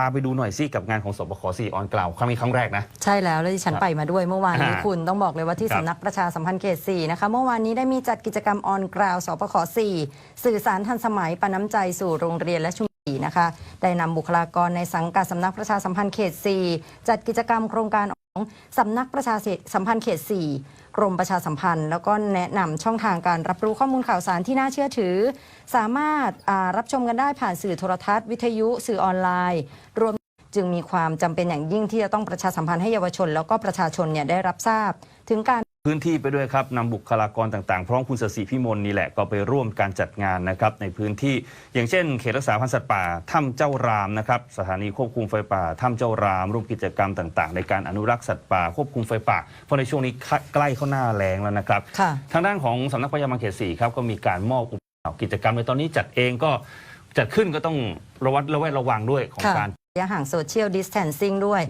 พาไปดูหน่อยสิกับงานของสบค4ออนกล่าวครั้งนี้ครั้งแรกนะ ใช่แล้วแล้วดิฉันครับไปมาด้วยเมื่อวานนี้อ่าคุณต้องบอกเลยว่าที่ครับสำนักประชาสัมพันธ์เขต4นะคะเมื่อวานนี้ได้มีจัดกิจกรรมออนกราวสปข4สื่อสารทันสมัยปนน้ำใจสู่โรงเรียนและชุมชนนะคะได้นำบุคลากรในสังกัดสำนักประชาสัมพันธ์เขต 4 จัดกิจกรรมโครงการของสำนักประชาสัมพันธ์เขต 4 กรมประชาสัมพันธ์ แล้วก็แนะนำช่องทางการรับรู้ข้อมูลข่าวสารที่น่าเชื่อถือ สามารถรับชมกันได้ผ่านสื่อโทรทัศน์ วิทยุสื่อออนไลน์ รวมจึงมีความจำเป็นอย่างยิ่งที่จะต้องประชาสัมพันธ์ให้เยาวชน แล้วก็ประชาชนเนี่ยได้รับทราบ ถึงการ พื้นที่ไปด้วยครับนำบุคลากรต่างๆ พร้อมคุณสศิพิมลนี่แหละก็ไปร่วมการจัดงานนะครับในพื้นที่อย่างเช่น เขตรักษาพันธุ์สัตว์ป่าถ้ำเจ้ารามนะครับสถานีควบคุมไฟป่าถ้ำเจ้ารามร่วมกิจกรรมต่างๆ ในการอนุรักษ์สัตว์ป่าควบคุมไฟป่าเพราะในช่วงนี้ใกล้เข้าหน้าแรงแล้วนะครับค่ะทางด้านของสำนักพยาบาลเขตสี่ครับก็มีการมอบอุปกรณ์กิจกรรมในตอนนี้จัดเองก็จัดขึ้นก็ต้องระวัดระแวดระวังด้วยของค่ะการระยะห่างโซเชียลดิส a ทนซิ่งด้วย